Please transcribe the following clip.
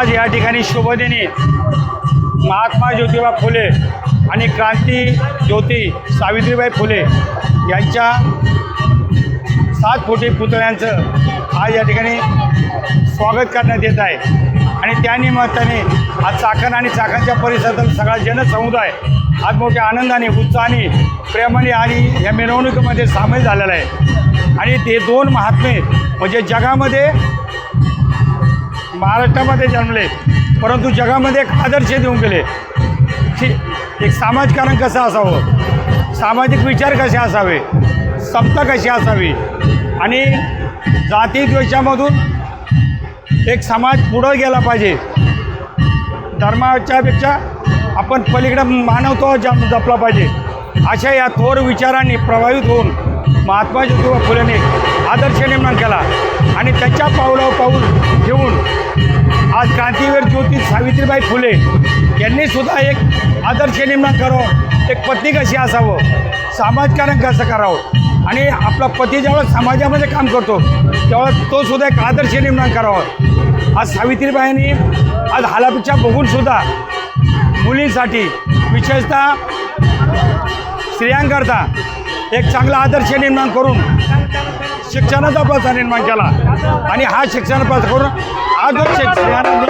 आज या ठिकाणी शुभदिनी. महात्मा ज्योतिबा फुले आणि क्रांती ज्योती सावित्रीबाई फुले यांच्या सात फोटी पुतळ्यांचं आज या ठिकाणी स्वागत करण्यात येत आहे. आणि त्यानिमित्ताने आज चाकण आणि चाकणच्या परिसरातील सगळा जनसमुदाय आज मोठ्या आनंदाने उत्साहाने प्रेमाने आणि या मिरवणुकीमध्ये सामील झालेला आहे. आणि ते दोन महात्मे म्हणजे जगामध्ये महाराष्ट्रामध्ये जन्मले परंतु जगामध्ये एक आदर्श देऊन गेले. की एक समाजकारण कसं असावं? सामाजिक विचार कसे असावे? समता कशी असावी? आणि जातीद्वेषामधून एक समाज पुढं गेला पाहिजे. धर्माच्यापेक्षा आपण पलीकडं मानवतो जप जपला पाहिजे. अशा या थोर विचारांनी प्रभावित होऊन महात्मा ज्योतिबा फुलेने आदर्श निर्माण केला. आणि त्याच्या पावलावर पाऊल घेऊन आज क्रांतीवीर ज्योती सावित्रीबाई फुले यांनी सुद्धा एक आदर्श निर्माण करावं एक पत्नी कशी असावं समाजकारण कसं करावं आणि आपला पती जेव्हा समाजामध्ये काम करतो तेव्हा तो सुद्धा एक आदर्श निर्माण करावा. आज सावित्रीबाईंनी आज हालापीच्या बघूनसुद्धा मुलींसाठी विशेषतः स्त्रियांकरता एक चांगला आदर्श निर्माण करून शिक्षणाचा प्रसार निर्माण केला. आणि हा शिक्षण प्रसार करून आज शिक्षणाने